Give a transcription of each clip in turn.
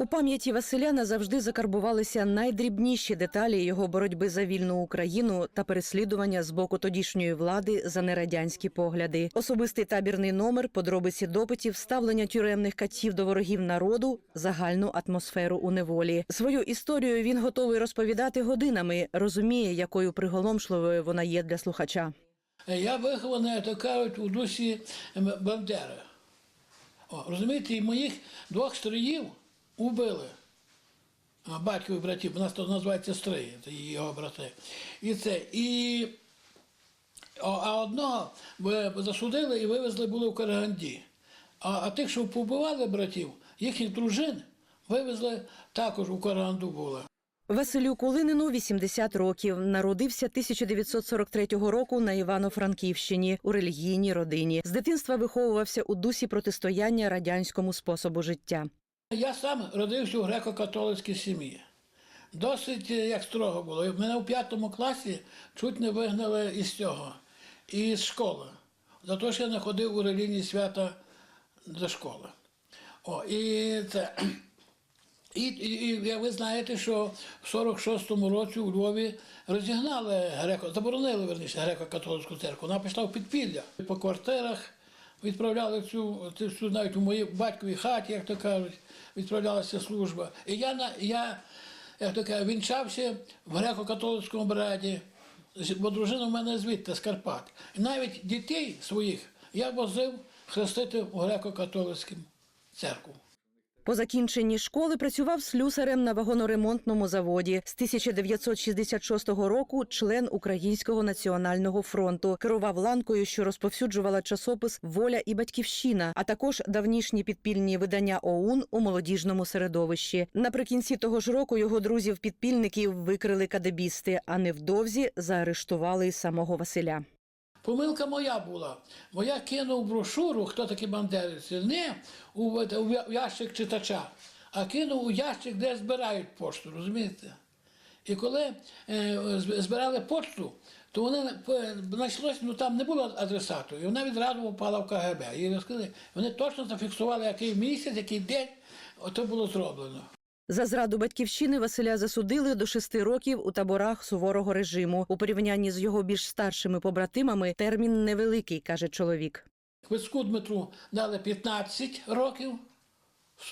У пам'яті Василя назавжди закарбувалися найдрібніші деталі його боротьби за вільну Україну та переслідування з боку тодішньої влади за нерадянські погляди. Особистий табірний номер, подробиці допитів, ставлення тюремних катів до ворогів народу, загальну атмосферу у неволі. Свою історію він готовий розповідати годинами, розуміє, якою приголомшливою вона є для слухача. Я вихований, як то кажуть, у дусі Бандери. Розумієте, і моїх двох стріїв убили. А, Батькові братів, у нас то називається строї, це його брати. І це. І, а одного засудили і вивезли були в Караганді. А, а тих, що побивали братів, їхніх дружин вивезли також у Караганду були. Василю Кулинину 80 років. Народився 1943 року на Івано-Франківщині у релігійній родині. З дитинства виховувався у дусі протистояння радянському способу життя. Я сам родився у греко-католицькій сім'ї. Досить е, як строго було. Мене у п'ятому класі чуть не вигнали із цього, із школи. За те, що я не ходив у релігійні свята до школи. О, і це. І, і, і ви знаєте, що в 46-му році у Львові розігнали греко, заборонили верніше греко-католицьку церкву. Вона пішла в підпілля. По квартирах відправляли цю, цю навіть у моїй батьковій хаті, як то кажуть, відправлялася служба. І я, я як то кажуть, вінчався в греко-католицькому браді, бо дружина в мене звідти, з Карпат. І навіть дітей своїх я возив хрестити в греко-католицькому церкву. По закінченні школи працював слюсарем на вагоноремонтному заводі. З 1966 року член Українського національного фронту керував ланкою, що розповсюджувала часопис Воля і батьківщина, а також давнішні підпільні видання ОУН у молодіжному середовищі. Наприкінці того ж року його друзів-підпільників викрили кадебісти, а невдовзі заарештували самого Василя. Помилка моя була, бо я кинув брошуру, хто такі бандерівці, не у, ящик читача, а кинув у ящик, де збирають пошту, розумієте? І коли е, збирали пошту, то вони е, знайшлось, ну там не було адресату, і вона відразу попала в КГБ. І вони точно зафіксували, який місяць, який день, ото було зроблено. За зраду батьківщини Василя засудили до шести років у таборах суворого режиму. У порівнянні з його більш старшими побратимами термін невеликий, каже чоловік. Хвицьку Дмитру дали 15 років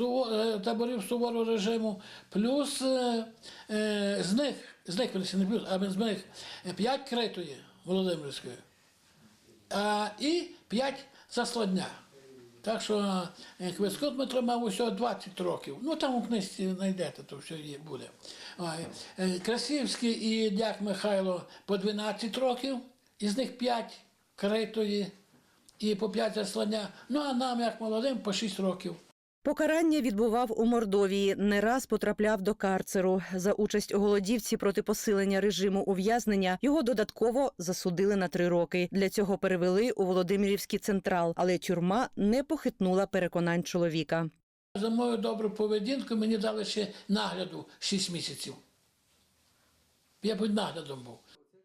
е, таборів суворого режиму, плюс е, е, з них, з них не плюс, а з них 5 критої Володимирської, а, і 5 заслання. Так що е, Хвицько Дмитро мав усього 20 років. Ну там у книжці знайдете, то все є, буде. Е, Красівський і дяк Михайло по 12 років, із них 5 критої і по 5 заслання. Ну а нам, як молодим, по 6 років. Покарання відбував у Мордовії. Не раз потрапляв до карцеру. За участь у голодівці проти посилення режиму ув'язнення його додатково засудили на три роки. Для цього перевели у Володимирівський централ, але тюрма не похитнула переконань чоловіка. За мою добру поведінку мені дали ще нагляду 6 місяців. Я під наглядом був.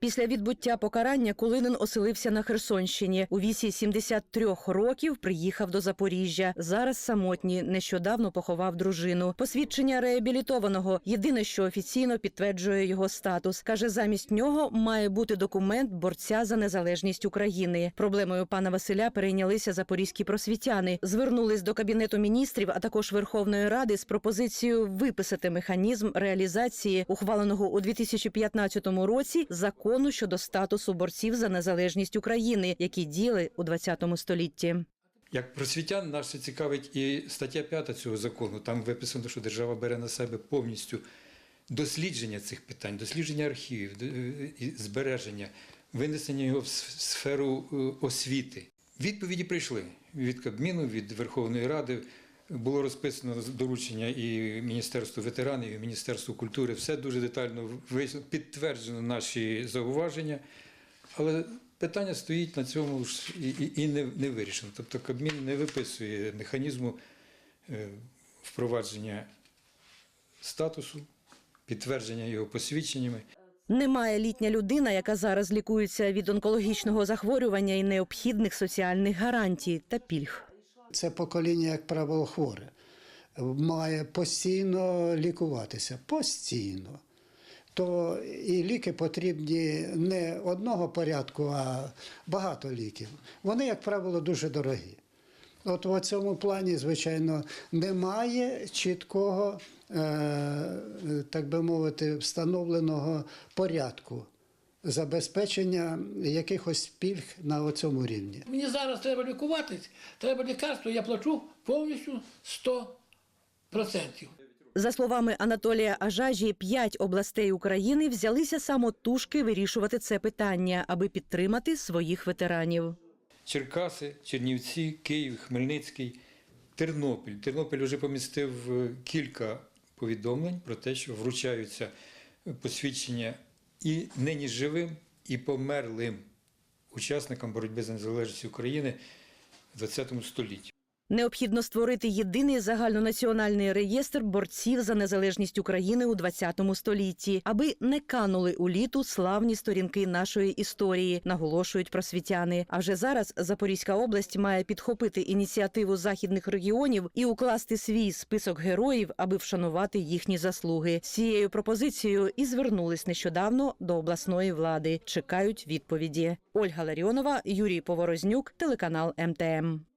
Після відбуття покарання Кулинин оселився на Херсонщині. У віці 73 років приїхав до Запоріжжя. Зараз самотній. Нещодавно поховав дружину. Посвідчення реабілітованого єдине, що офіційно підтверджує його статус. каже, замість нього має бути документ борця за незалежність України. Проблемою пана Василя перейнялися запорізькі просвітяни. Звернулись до кабінету міністрів, а також Верховної Ради з пропозицією виписати механізм реалізації ухваленого у 2015 році закону щодо статусу борців за незалежність України, які діяли у 20 столітті. Як просвітян нас цікавить і стаття 5 цього закону. Там виписано, що держава бере на себе повністю дослідження цих питань, дослідження архівів, збереження, винесення його в сферу е, освіти. Відповіді прийшли від Кабміну, від Верховної Ради. Було розписано доручення і Міністерству ветеранів, і Міністерству культури. Все дуже детально підтверджено наші зауваження. Але питання стоїть на цьому ж і, не вирішено. Тобто Кабмін не виписує механізму е, впровадження статусу, підтвердження його посвідченнями. Немає літня людина, яка зараз лікується від онкологічного захворювання і необхідних соціальних гарантій та пільг. Це покоління, як правило, хворе. має постійно лікуватися. Постійно. То і ліки потрібні не одного порядку, а багато ліків. Вони, як правило, дуже дорогі. От в цьому плані, звичайно, немає чіткого, е, так би мовити, встановленого порядку забезпечення якихось пільг на цьому рівні. Мені зараз треба лікуватись, треба лікарство, я плачу повністю 100%. За словами Анатолія Ажажі, п'ять областей України взялися самотужки вирішувати це питання, аби підтримати своїх ветеранів. Черкаси, Чернівці, Київ, Хмельницький, Тернопіль. Тернопіль вже помістив е, кілька повідомлень про те, що вручаються посвідчення і нині живим, і померлим учасникам боротьби за незалежність України в ХХ столітті. Необхідно створити єдиний загальнонаціональний реєстр борців за незалежність України у 20 столітті, аби не канули у літу славні сторінки нашої історії, наголошують просвітяни. А вже зараз Запорізька область має підхопити ініціативу західних регіонів і укласти свій список героїв, аби вшанувати їхні заслуги. З цією пропозицією і звернулись нещодавно до обласної влади. Чекають відповіді. Ольга Ларіонова, Юрій Поворознюк, телеканал МТМ.